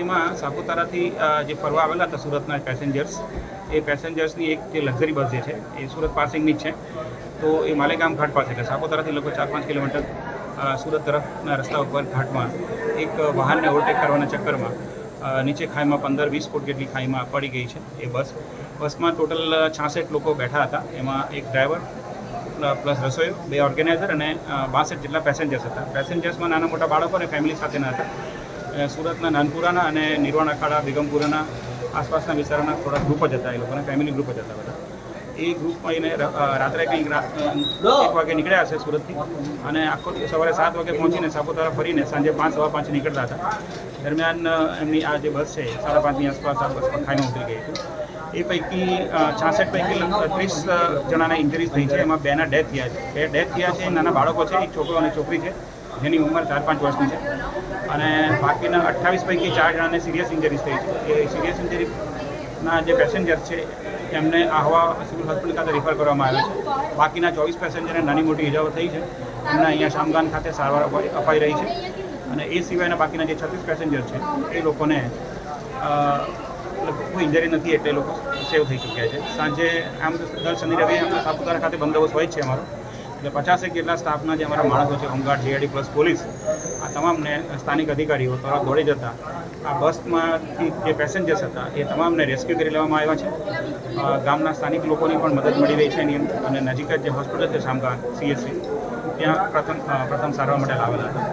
એમાં સાપુતારાથી જે ફરવા આવેલા હતા સુરતના પેસેન્જર્સ એ પેસેન્જર્સની એક જે લક્ઝરી બસ જે છે, એ સુરત પાસિંગની જ છે. તો એ માલેગામ ઘાટ પાસે એટલે સાપુતારાથી લગભગ ચાર પાંચ કિલોમીટર સુરત તરફના રસ્તા ઉપર ઘાટમાં એક વાહનને ઓવરટેક કરવાના ચક્કરમાં નીચે ખાઈમાં પંદર વીસ ફૂટ જેટલી ખાઈમાં પડી ગઈ છે એ બસ. બસમાં ટોટલ છાસઠ લોકો બેઠા હતા. એમાં એક ડ્રાઈવર પ્લસ રસોઈ બે ઓર્ગેનાઇઝર અને બાસઠ જેટલા પેસેન્જર્સ હતા. પેસેન્જર્સમાં નાના મોટા બાળકો અને ફેમિલી સાથેના હતા. સુરતના નાનપુરાના અને નિર્વાણ અખાડા બેગમપુરાના આસપાસના વિસ્તારના થોડા ગ્રુપ જ હતા એ લોકોના ફેમિલી ગ્રુપ જ હતા બધા. એ ગ્રુપમાં એને રાત્રે કંઈક એક વાગે નીકળ્યા હશે સુરતથી અને આખો સવારે સાત વાગે પહોંચીને સાપુતારા ફરીને સાંજે પાંચ, સવા પાંચ નીકળતા હતા. દરમિયાન એમની આ જે બસ છે, સાડા પાંચની આસપાસ આ બસમાં ખાઈને ઉતરી ગઈ હતી. એ પૈકી છાસઠ પૈકી ત્રીસ જણાના ઇન્જરીઝ થઈ છે. એમાં બેના ડેથ થયા છે. બે ડેથ થયા છે. નાના બાળકો છે, એક છોકરો અને છોકરી છે. જેની ઉંમર ચાર પાંચ વર્ષની છે. અને બાકીના અઠ્ઠાવીસ પૈકી ચાર જણાને સિરિયસ ઇન્જરીઝ થઈ છે. એ સિરિયસ ઇન્જરીના જે પેસેન્જર્સ છે, એમને આહવા સિવિલ હોસ્પિટલ ખાતે રિફર કરવામાં આવ્યા છે. બાકીના ચોવીસ પેસેન્જરને નાની મોટી ઇજાઓ થઈ છે. એમને અહીંયા શામગાન ખાતે સારવાર અપાઈ રહી છે. અને એ સિવાયના બાકીના જે છત્રીસ પેસેન્જર છે, એ લોકોને કોઈ ઇન્જરી નથી એટલે એ લોકો સેવ થઈ ચૂક્યા છે. સાંજે આમ દર શનિ રવિ આપણે સાપુતારા ખાતે બંદોબસ્ત હોય છે અમારો. એટલે પચાસેક જેટલા સ્ટાફના જે અમારા માણસો છે, હોમગાર્ડ, જીઆઈડી પ્લસ પોલીસ, આ તમામને સ્થાનિક અધિકારીઓ તરફ દોડી જતા, આ બસમાંથી જે પેસેન્જર્સ હતા, એ તમામને રેસ્ક્યુ કરી લેવામાં આવ્યા છે. ગામના સ્થાનિક લોકોની પણ મદદ મળી રહી છે એની અને નજીક જ જે હોસ્પિટલ છે શામગાન સીએસસી ત્યાં પ્રથમ પ્રથમ સારવાર માટે લાવેલા હતા.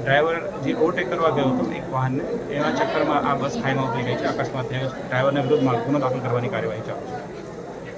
ડ્રાઈવર જે ઓવરટેક કરવા ગયો હતો, એક વાહનને, એના ચક્કરમાં આ બસ ખાઈમાં ઉતરી ગઈ છે, અકસ્માત થયો છે. ડ્રાઈવરના વિરુદ્ધમાં ગુનો દાખલ કરવાની કાર્યવાહી ચાલુ છે.